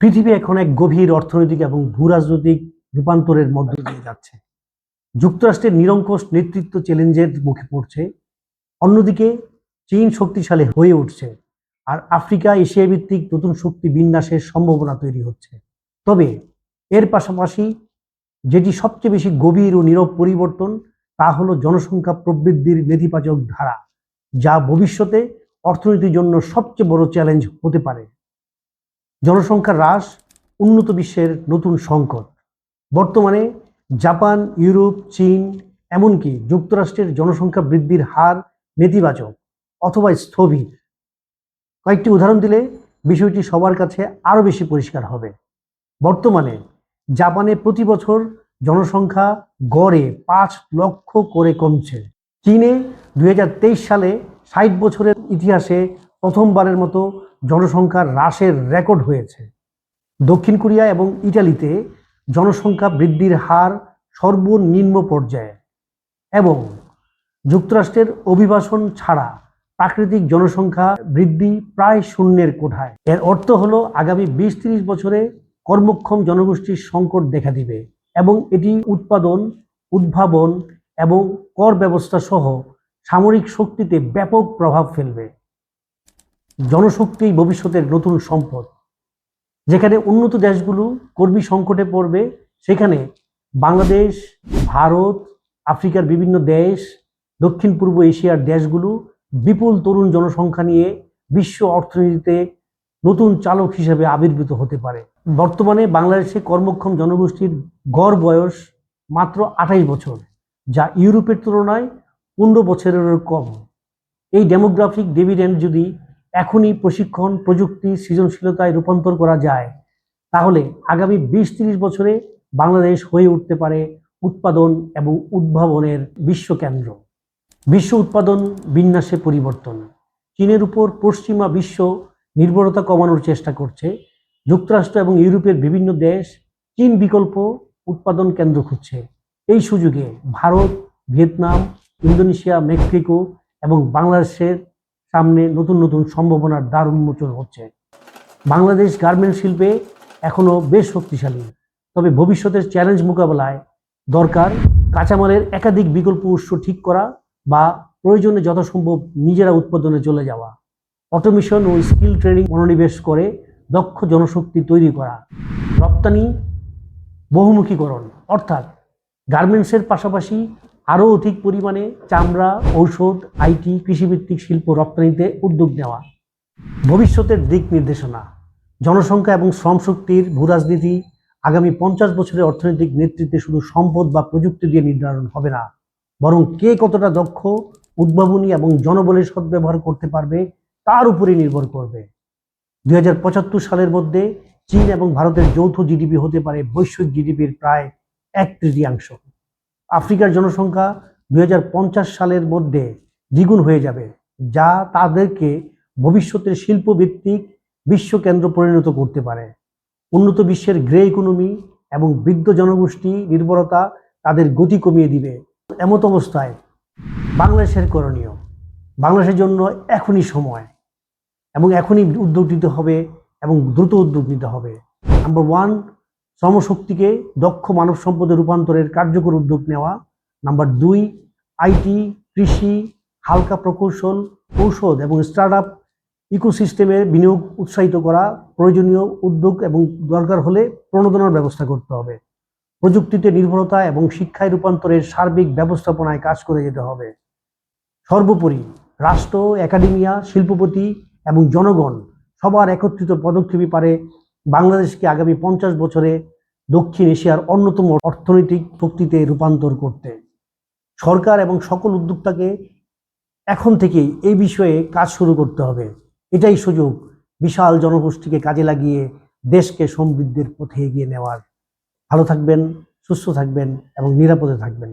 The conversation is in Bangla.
পৃথিবী এখন এক গভীর অর্থনৈতিক এবং ভূরাজনৈতিক রূপান্তরের মধ্য দিয়ে যাচ্ছে। যুক্তরাষ্ট্রের নিরঙ্কুশ নেতৃত্ব চ্যালেঞ্জের মুখে পড়ছে, অন্যদিকে চীন শক্তিশালী হয়ে উঠছে আর আফ্রিকা, এশিয়া ভিত্তিক নতুন শক্তি বিন্যাসের সম্ভাবনা তৈরি হচ্ছে। তবে এর পাশাপাশি যেটি সবচেয়ে বেশি গভীর ও নীরব পরিবর্তন, তা হলো জনসংখ্যা প্রবৃদ্ধির নেতিবাচক ধারা, যা ভবিষ্যতে অর্থনীতির জন্য সবচেয়ে বড় চ্যালেঞ্জ হতে পারে। জনসংখ্যা হ্রাস, উন্নত বিশ্বের নতুন সংকট। বর্তমানে জাপান, ইউরোপ, চীন, এমনকি যুক্তরাষ্ট্রের জনসংখ্যা বৃদ্ধির হার নেতিবাচক অথবা স্থবির। কয়েকটি উদাহরণ দিলে বিষয়টি সবার কাছে আরও বেশি পরিষ্কার হবে। বর্তমানে জাপানে প্রতি বছর জনসংখ্যা গড়ে পাঁচ লক্ষ করে কমছে। চীনে দু হাজার তেইশ সালে ষাট বছরের ইতিহাসে প্রথমবারের মতো জনসংখ্যার হ্রাসের রেকর্ড হয়েছে। দক্ষিণ কোরিয়া এবং ইটালিতে জনসংখ্যা বৃদ্ধির হার সর্বনিম্ন পর্যায়ে এবং যুক্তরাষ্ট্রের অভিবাসন ছাড়া প্রাকৃতিক জনসংখ্যা বৃদ্ধি প্রায় শূন্যের কোঠায়। এর অর্থ হলো আগামী বিশ ত্রিশ বছরে কর্মক্ষম জনগোষ্ঠীর সংকট দেখা দিবে এবং এটি উৎপাদন, উদ্ভাবন এবং কর ব্যবস্থা সহ সামরিক শক্তিতে ব্যাপক প্রভাব ফেলবে। জনশক্তি ভবিষ্যতের নতুন সম্পদ। যেখানে উন্নত দেশগুলো কর্মী সংকটে পড়বে, সেখানে বাংলাদেশ, ভারত, আফ্রিকার বিভিন্ন দেশ, দক্ষিণ পূর্ব এশিয়ার দেশগুলো বিপুল তরুণ জনসংখ্যা নিয়ে বিশ্ব অর্থনীতিতে নতুন চালক হিসেবে আবির্ভূত হতে পারে। বর্তমানে বাংলাদেশে কর্মক্ষম জনগোষ্ঠীর গড় বয়স মাত্র আঠাইশ বছর, যা ইউরোপের তুলনায় পনেরো বছরেরও কম। এই ডেমোগ্রাফিক ডিভিডেন্ড যদি এখনই প্রশিক্ষণ, প্রযুক্তি, সৃজনশীলতায় রূপান্তর করা যায়, তাহলে আগামী বিশ তিরিশ বছরে বাংলাদেশ হয়ে উঠতে পারে উৎপাদন এবং উদ্ভাবনের বিশ্বকেন্দ্র বিশ্ব উৎপাদন বিন্যাসে পরিবর্তন। চীনের উপর পশ্চিমা বিশ্ব নির্ভরতা কমানোর চেষ্টা করছে। যুক্তরাষ্ট্র এবং ইউরোপের বিভিন্ন দেশ চীন বিকল্প উৎপাদন কেন্দ্র খুঁজছে। এই সুযোগে ভারত, ভিয়েতনাম, ইন্দোনেশিয়া, মেক্সিকো এবং বাংলাদেশের সামনে নতুন নতুন সম্ভাবনার দ্বার উন্মোচন হচ্ছে। বাংলাদেশ গার্মেন্ট শিল্পে এখনও বেশ শক্তিশালী। তবে ভবিষ্যতের চ্যালেঞ্জ মোকাবেলায় দরকার কাঁচামালের একাধিক বিকল্প উৎস ঠিক করা বা প্রয়োজনে যথাসম্ভব নিজেরা উৎপাদনে চলে যাওয়া। অটোমেশন ও স্কিল ট্রেনিং মনোনিবেশ করে দক্ষ জনশক্তি তৈরি করা। রপ্তানি বহুমুখীকরণ। অর্থাৎ গার্মেন্টসের পাশাপাশি আরও অধিক পরিমাণে চামড়া, ঔষধ, আইটি, কৃষিভিত্তিক শিল্প রপ্তানিতে উদ্যোগ নেওয়া। ভবিষ্যতের দিক নির্দেশনা। জনসংখ্যা এবং শ্রমশক্তির ভূরাজনীতি আগামী পঞ্চাশ বছরের অর্থনৈতিক নেতৃত্বে শুধু সম্পদ বা প্রযুক্তি দিয়ে নির্ধারণ হবে না, বরং কে কতটা দক্ষ, উদ্ভাবনী এবং জনবলের সদ্ব্যবহার করতে পারবে তার উপরে নির্ভর করবে। দু হাজার পঁচাত্তর সালের মধ্যে চীন এবং ভারতের যৌথ জিডিপি হতে পারে বৈশ্বিক জিডিপির প্রায় এক তৃতীয়াংশ। আফ্রিকার জনসংখ্যা দু হাজার পঞ্চাশ সালের মধ্যে দ্বিগুণ হয়ে যাবে, যা তাদেরকে ভবিষ্যতের শিল্পভিত্তিক বিশ্বকেন্দ্র পরিণত করতে পারে। উন্নত বিশ্বের গ্রে ইকোনমি এবং বৃদ্ধ জনগোষ্ঠী নির্ভরতা তাদের গতি কমিয়ে দিবে। এমত অবস্থায় বাংলাদেশের করণীয়, বাংলাদেশের জন্য এখনই সময় এবং এখনই উদ্যোগ নিতে হবে এবং দ্রুত উদ্যোগ নিতে হবে। নাম্বার ওয়ান শ্রমশক্তিকে দক্ষ মানব সম্পদে রূপান্তরের কার্যকর উদ্যোগ নেওয়া। নাম্বার দুই আইটি কৃষি, হালকা প্রকৌশল, ঔষধ এবং স্টার্ট আপ ইকোসিস্টেমে বিনিয়োগ উৎসাহিত করা প্রয়োজনীয় উদ্যোগ এবং দরকার হলে প্রণোদনার ব্যবস্থা করতে হবে। প্রযুক্তিতে নির্ভরতা এবং শিক্ষায় রূপান্তরের সার্বিক ব্যবস্থাপনায় কাজ করে যেতে হবে। সর্বোপরি রাষ্ট্র, একাডেমিয়া, শিল্পপতি এবং জনগণ সবার একত্রিত পদক্ষেপই পারে বাংলাদেশকে আগামী পঞ্চাশ বছরে দক্ষিণ এশিয়ার অন্যতম অর্থনৈতিক শক্তিতে রূপান্তর করতে। সরকার এবং সকল উদ্যোক্তাকে এখন থেকেই এই বিষয়ে কাজ শুরু করতে হবে। এটাই সুযোগ বিশাল জনগোষ্ঠীকে কাজে লাগিয়ে দেশকে সমৃদ্ধির পথে এগিয়ে নেওয়ার। ভালো থাকবেন, সুস্থ থাকবেন এবং নিরাপদে থাকবেন।